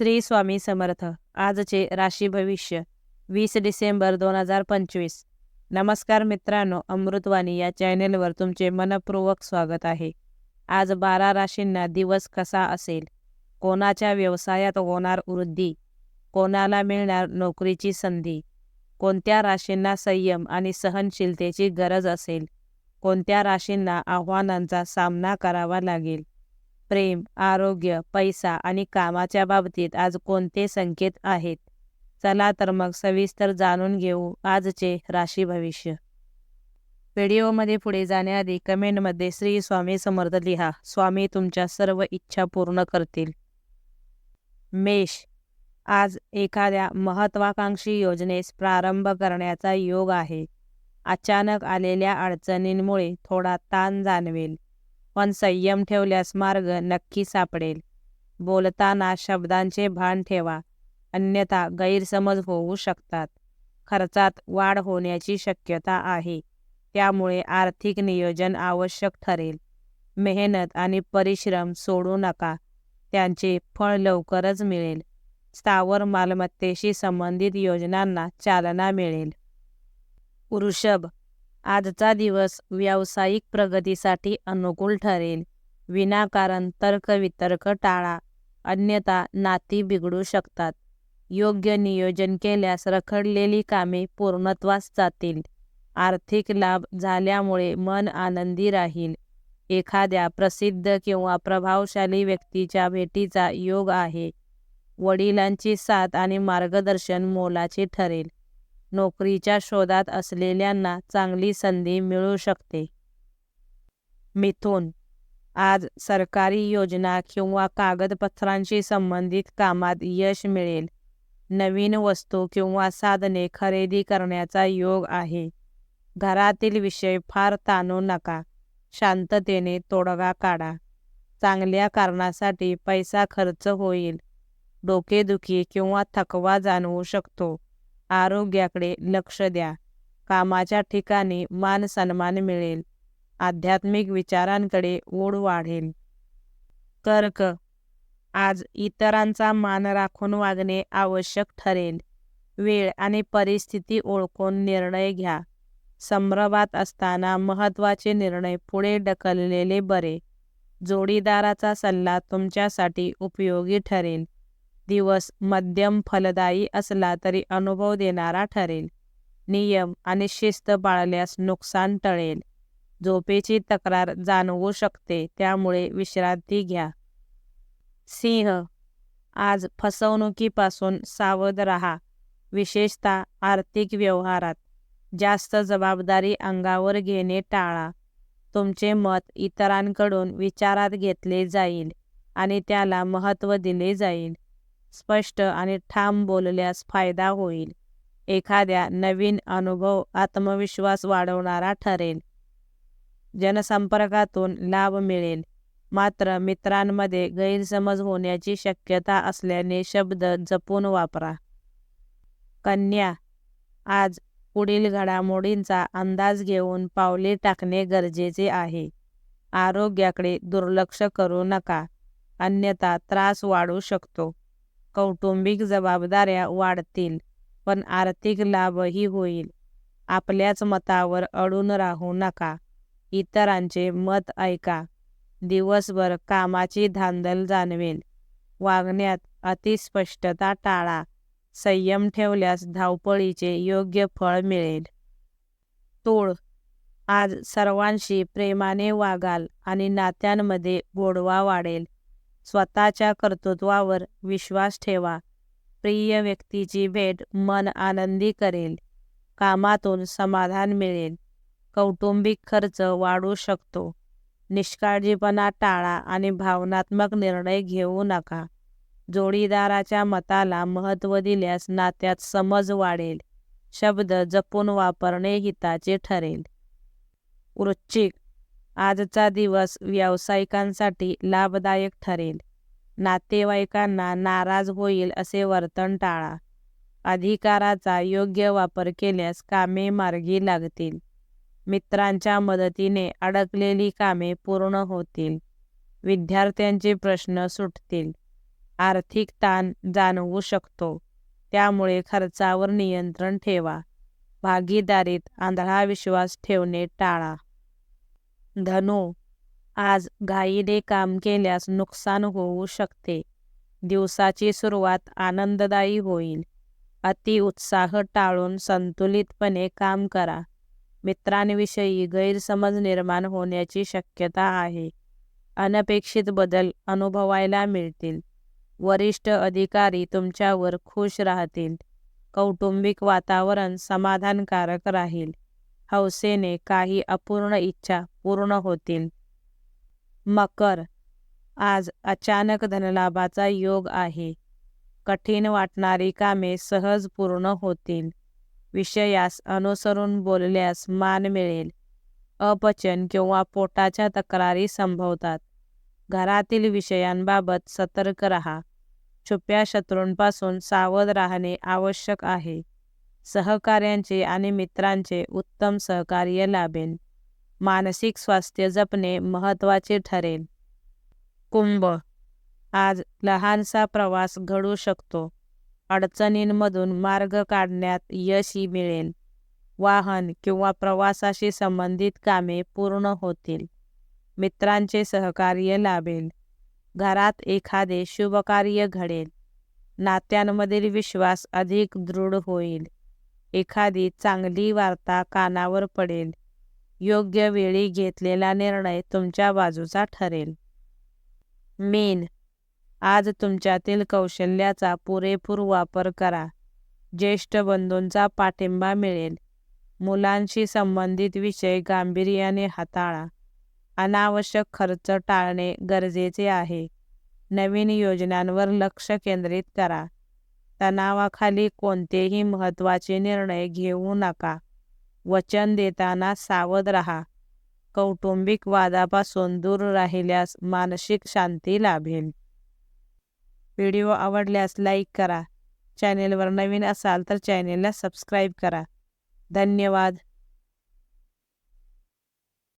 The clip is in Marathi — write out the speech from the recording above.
श्री स्वामी समर्थ. आजचे राशी भविष्य वीस डिसेंबर दोन हजार पंचवीस. नमस्कार मित्रांनो अमृतवाणी या चॅनेलवर तुमचे मनपूर्वक स्वागत आहे. आज बारा राशींना दिवस कसा असेल? कोणाच्या व्यवसायात होणार वृद्धी? कोणाला मिळणार नोकरीची संधी? कोणत्या राशींना संयम आणि सहनशीलतेची गरज असेल? कोणत्या राशींना आव्हानांचा सामना करावा लागेल? प्रेम आरोग्य पैसा आणि कामाच्या बाबतीत आज कोणते संकेत आहेत? चला तर मग सविस्तर जाणून घेऊ आजचे राशी भविष्य. व्हिडिओमध्ये पुढे जाण्याआधी कमेंटमध्ये श्री स्वामी समर्थ लिहा. स्वामी तुमच्या सर्व इच्छा पूर्ण करतील. मेष. आज एखाद्या महत्वाकांक्षी योजनेस प्रारंभ करण्याचा योग आहे. अचानक आलेल्या अडचणींमुळे थोडा ताण जाणवेल. पण संयम ठेवल्यास मार्ग नक्की सापडेल. बोलताना शब्दांचे भान ठेवा. अन्यथा गैरसमज होऊ शकतात. खर्चात वाढ होण्याची शक्यता आहे. त्यामुळे आर्थिक नियोजन आवश्यक ठरेल. मेहनत आणि परिश्रम सोडू नका. त्यांचे फळ लवकरच मिळेल. स्थावर मालमत्तेशी संबंधित योजनांना चालना मिळेल. वृषभ आजचा दिवस व्यावसायिक प्रगतीसाठी अनुकूल ठरेल. विनाकारण तर्कवितर्क टाळा. अन्यथा नाती बिघडू शकतात. योग्य नियोजन केल्यास रखडलेली कामे पूर्णत्वास जातील. आर्थिक लाभ झाल्यामुळे मन आनंदी राहील. एखाद्या प्रसिद्ध किंवा प्रभावशाली व्यक्तीच्या भेटीचा योग आहे. वडिलांची साथ आणि मार्गदर्शन मोलाचे ठरेल. नोकरीच्या शोधात असलेल्यांना चांगली संधी मिळू शकते. मिथुन. आज सरकारी योजना किंवा कागदपत्रांशी संबंधित कामात यश मिळेल. नवीन वस्तू किंवा साधने खरेदी करण्याचा योग आहे. घरातील विषय फार ताणू नका. शांततेने तोडगा काढा. चांगल्या कारणासाठी पैसा खर्च होईल. डोकेदुखी किंवा थकवा जाणवू शकतो. आरोग्याकडे लक्ष द्या. कामाच्या ठिकाणी मान सन्मान मिळेल. आध्यात्मिक विचारांकडे ओढ वाढेल. कर्क आज इतरांचा मान राखून वागणे आवश्यक ठरेल. वेळ आणि परिस्थिती ओळखून निर्णय घ्या. संभ्रमात असताना महत्त्वाचे निर्णय पुढे ढकललेले बरे. जोडीदाराचा सल्ला तुमच्यासाठी उपयोगी ठरेल. दिवस मध्यम फलदायी असला तरी अनुभव देणारा ठरेल. नियम आणि शिस्त पाळल्यास नुकसान टळेल. झोपेची तक्रार जाणवू शकते त्यामुळे विश्रांती घ्या. सिंह आज फसवणुकीपासून सावध राहा विशेषतः आर्थिक व्यवहारात. जास्त जबाबदारी अंगावर घेणे टाळा. तुमचे मत इतरांकडून विचारात घेतले जाईल आणि त्याला महत्त्व दिले जाईल. स्पष्ट आणि ठाम बोलल्यास फायदा होईल. एखाद्या नवीन अनुभव आत्मविश्वास वाढवणारा ठरेल. जनसंपर्कातून लाभ मिळेल. मात्र मित्रांमध्ये गैरसमज होण्याची शक्यता असल्याने शब्द जपून वापरा. कन्या आज पुढील घडामोडींचा अंदाज घेऊन पावले टाकणे गरजेचे आहे. आरोग्याकडे दुर्लक्ष करू नका. अन्यथा त्रास वाढू शकतो. कौटुंबिक जबाबदाऱ्या वाढतील पण आर्थिक लाभही होईल. आपल्याच मतावर अडून राहू नका. इतरांचे मत ऐका. दिवसभर कामाची धांदल जाणवेल. वागण्यात अतिस्पष्टता टाळा. संयम ठेवल्यास धावपळीचे योग्य फळ मिळेल. तोळ आज सर्वांशी प्रेमाने वागाल आणि नात्यांमध्ये गोडवा वाढेल. स्वतःच्या कर्तृत्वावर विश्वास ठेवा. प्रिय व्यक्तीची भेट मन आनंदी करेल. कामातून समाधान मिळेल. कौटुंबिक खर्च वाढू शकतो. निष्काळजीपणा टाळा आणि भावनात्मक निर्णय घेऊ नका. जोडीदाराच्या मताला महत्त्व दिल्यास नात्यात समज वाढेल. शब्द जपून वापरणे हिताचे ठरेल. वृश्चिक आजचा दिवस व्यावसायिकांसाठी लाभदायक ठरेल. नातेवाईकांना नाराज होईल असे वर्तन टाळा. अधिकाराचा योग्य वापर केल्यास कामे मार्गी लागतील. मित्रांच्या मदतीने अडकलेली कामे पूर्ण होतील. विद्यार्थ्यांचे प्रश्न सुटतील. आर्थिक ताण जाणवू शकतो. त्यामुळे खर्चावर नियंत्रण ठेवा. भागीदारीत आंधळा विश्वास ठेवणे टाळा. धनु आज घाईने काम केल्यास नुकसान होऊ शकते. दिवसाची सुरुवात आनंददायी होईल. अति उत्साह टाळून संतुलितपणे काम करा. मित्रांविषयी गैरसमज निर्माण होण्याची शक्यता आहे. अनपेक्षित बदल अनुभवायला मिळतील. वरिष्ठ अधिकारी तुमच्यावर खुश राहतील. कौटुंबिक वातावरण समाधानकारक राहील. हौसेने काही अपूर्ण इच्छा पूर्ण होतील. मकर. आज अचानक धनलाभाचा योग आहे. कठीण वाटणारी कामे सहज पूर्ण होतील. विषयास अनुसरून बोलल्यास मान मिळेल. अपचन किंवा पोटाच्या तक्रारी संभवतात. घरातील विषयांबाबत सतर्क राहा. छुप्या शत्रूंपासून सावध राहणे आवश्यक आहे. सहकार्यांचे आणि मित्रांचे उत्तम सहकार्य लाभेल. मानसिक स्वास्थ्य जपणे महत्त्वाचे ठरेल. कुंभ. आज लहानसा प्रवास घडू शकतो. अडचणींमधून मार्ग काढण्यात यशही मिळेल. वाहन किंवा प्रवासाशी संबंधित कामे पूर्ण होतील. मित्रांचे सहकार्य लाभेल. घरात एखादे शुभकार्य घडेल. नात्यांमधील विश्वास अधिक दृढ होईल. एखादी चांगली वार्ता कानावर पडेल. योग्य वेळी घेतलेला निर्णय तुमच्या बाजूचा ठरेल. मेन. आज तुमच्यातील कौशल्याचा पुरेपूर वापर करा. ज्येष्ठ बंधूंचा पाठिंबा मिळेल. मुलांशी संबंधित विषय गांभीर्याने हाताळा. अनावश्यक खर्च टाळणे गरजेचे आहे. नवीन योजनांवर लक्ष केंद्रित करा. तणावाखाली कोणतेही महत्त्वाचे निर्णय घेऊ नका. वचन देताना सावध राहा. कौटुंबिक वादापासून दूर राहिल्यास मानसिक शांती लाभेल. व्हिडिओ आवडल्यास लाईक करा. चॅनेलवर नवीन असाल तर चॅनेलला सबस्क्राईब करा. धन्यवाद.